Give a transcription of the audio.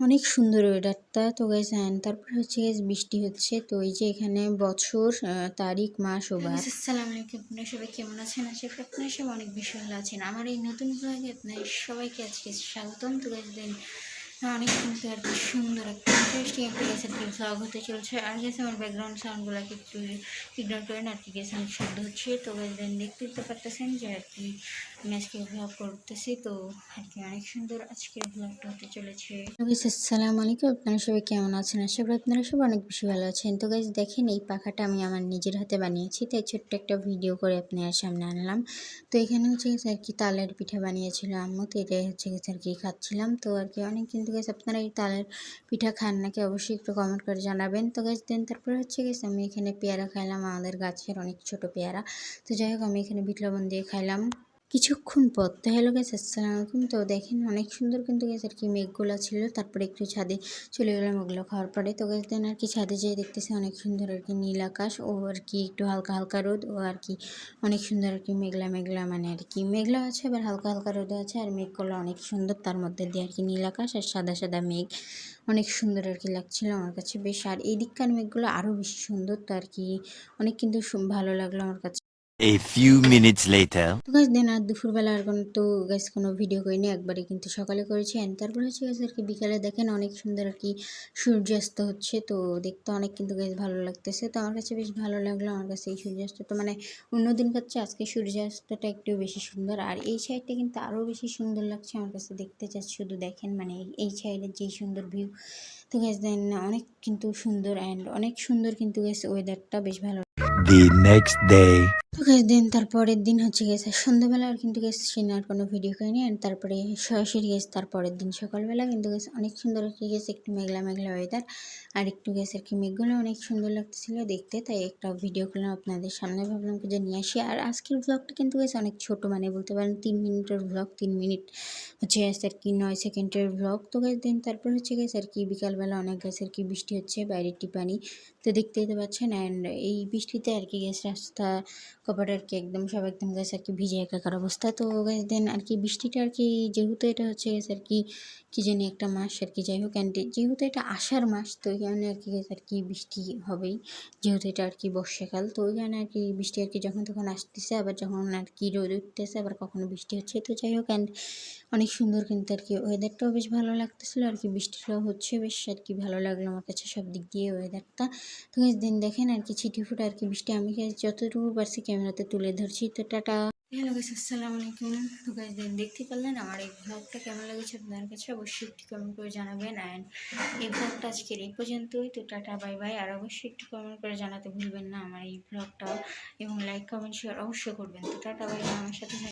অনেক সুন্দর ওয়েদারটা তো গাইজ তারপর হচ্ছে বৃষ্টি হচ্ছে। তো এই যে এখানে বছর তারিখ মাস ও বার আসসালামু আলাইকুম। আপনারা সবাই কেমন আছেন? আশা করি আপনারা সবাই অনেক বেশি ভালো আছেন। আমার এই নতুন ব্লগে আপনার সবাইকে আজকে স্বাগতম। তো গাইজ দেন অনেক কিন্তু আর সুন্দর একটা ইন্টারেস্টিং একটা গেছে আর কি ব্লগ হতে চলছে। আর গেছে আমার ব্যাকগ্রাউন্ড সাউন্ডগুলোকে একটু ইগনোর করেন, আর কি গেছে অনেক শব্দ হচ্ছে। তো দেন দেখতে তো পারতেছেন যে আর কি আমি আজকে ব্লগ করতেছি। তো আর কি অনেক সুন্দর আজকের ব্লগটা হতে চলেছে। আসসালামু আলাইকুম। আপনারা সবাই কেমন আছেন? আশা করি আপনারা সবাই অনেক বেশি ভালো আছেন। তো গাইজ দেখেন এই পাখাটা আমি আমার নিজের হাতে বানিয়েছি, তাই ছোট্ট একটা ভিডিও করে আপনার সামনে আনলাম। তো এখানে হচ্ছে গেছে আর কি তালের পিঠা বানিয়েছিল আম্মু তো এটাই হচ্ছে গেছে আর কি খাচ্ছিলাম। তো আর কি অনেক কিন্তু গেছে আপনারা এই তালের পিঠা খান নাকি অবশ্যই একটু কমেন্ট করে জানাবেন। তো গেছে দেন তারপরে হচ্ছে গেছে আমি এখানে পেয়ারা খাইলাম, আমাদের গাছের অনেক ছোট পেয়ারা। তো যাই হোক, আমি এখানে বিট লবণ দিয়ে খাইলাম। কিছুক্ষণ পর তো হ্যালো গেছে আসসালামু আলাইকুম তো দেখেন অনেক সুন্দর কিন্তু গেছে আর কি মেঘগুলো ছিল তারপরে একটু ছাদে চলে গেলাম ওগুলো খাওয়ার পরে তো গেছে দেন আর কি ছাদে যেয়ে দেখতেছি অনেক সুন্দর আর কি নীল আকাশ ও আর কি একটু হালকা হালকা রোদ ও আর কি অনেক সুন্দর আর কি মেঘলা মেঘলা মানে আর কি মেঘলা আছে আবার হালকা হালকা রোদ আছে আর মেঘগুলো অনেক সুন্দর তার মধ্যে দিয়ে আর কি নীল আকাশ আর সাদা সাদা মেঘ অনেক সুন্দর আর কি লাগছিল আমার কাছে বেশ আর এই দিককার মেঘগুলো আরও বেশি সুন্দর তো আর কি অনেক কিন্তু ভালো লাগল আমার কাছে A few minutes later. তো গাছ দিন আর দুপুরবেলা আর কোনো তো গাছ কোনো ভিডিও করিনি, একবারই কিন্তু সকালে করেছি। অ্যান্ড তারপরে হচ্ছে গাছ আর কি বিকালে দেখেন অনেক সুন্দর আর কি সূর্যাস্ত হচ্ছে, তো দেখতে অনেক কিন্তু গাছ ভালো লাগতেছে। তো আমার কাছে বেশ ভালো লাগল আমার কাছে এই সূর্যাস্তটা মানে অন্যদিন কাছে আজকে সূর্যাস্তটা একটু বেশি সুন্দর। আর এই সাইডটা কিন্তু আরও বেশি সুন্দর লাগছে আমার কাছে দেখতে চাচ্ছি, শুধু দেখেন মানে এই সাইডের যেই সুন্দর ভিউ তো গাছ দেন অনেক কিন্তু সুন্দর অ্যান্ড অনেক সুন্দর কিন্তু গাছ ওয়েদারটা বেশ ভালো দিন তারপরের দিন হচ্ছে গেছে সন্ধ্যাবেলা আর কিন্তু গেছে সেদিন আর কোনো ভিডিও করিনি অ্যান্ড তারপরে সরাসরি গেছে তারপরের দিন সকালবেলা কিন্তু গেছে অনেক সুন্দর কি গেছে একটু মেঘলা মেঘলা ওয়েদার আর একটু গেছে আর কি মেঘগুলো অনেক সুন্দর লাগতেছিল দেখতে, তাই একটা ভিডিও করলাম আপনাদের সামনে, ভাবলাম যে নিয়ে আসি, আর আজকের ব্লগটা কিন্তু গেছে অনেক ছোট মানে বলতে পারেন তিন মিনিটের ব্লগ তিন মিনিট হচ্ছে গেছে আর কি নয় সেকেন্ডের ব্লগ তো গেছে দিন তারপর হচ্ছে গেছে আর কি বিকালবেলা অনেক গেছে আর কি বৃষ্টি হচ্ছে বাইরের টিপানি, তো দেখতেই তো পাচ্ছেন অ্যান্ড এই বৃষ্টিতে আর কি গেছে রাস্তা কপাট আর কি একদম সব একদম গেছে আর কি ভিজে একাকার অবস্থা তো গেছে দেন আর কি বৃষ্টিটা আর কি যেহেতু এটা হচ্ছে গেছে আর কি কী জানি একটা মাস আর কি যাই হোক অ্যান্ড যেহেতু এটা আষাঢ় মাস তো ওই কারণে আর কি গেছে আর কি বৃষ্টি হবেই যেহেতু এটা আর কি বর্ষাকাল তো ওই কারণে আর কি বৃষ্টি আর কি যখন তখন আসতেছে আবার যখন আর কি রোদ উঠতেছে আবার কখনো বৃষ্টি হচ্ছে তো যাই হোক অ্যান্ড অনেক সুন্দর কিন্তু আর কি ওয়েদারটাও বেশ ভালো লাগতেছিলো আর কি বৃষ্টিটাও হচ্ছে বেশ আর কি ভালো লাগল আমার কাছে সব দিক দিয়ে ওয়েদারটা তো দিন দেখেন আর কি ছিটি ফুটা আর কি বৃষ্টি আমি যতটুকু পারছি ক্যামেরাতে তুলে ধরছি। তো টাটা। হ্যালো গাছ আসসালামু আলাইকুম। তো গাছ দেখতে পারলেন আমার এই ভ্লগটা কেমন লেগেছে আপনার কাছে? অবশ্যই একটু কমেন্ট করে জানাবেন। অ্যান্ড এই ভ্লগটা আজকের এই পর্যন্তই। তো টাটা বাই বাই আর অবশ্যই একটু কমেন্ট করে জানাতে ভুলবেন না আমার এই ভ্লগটা এবং লাইক কমেন্ট শেয়ার অবশ্যই করবেন। তো টাটা বাই আমার সাথে।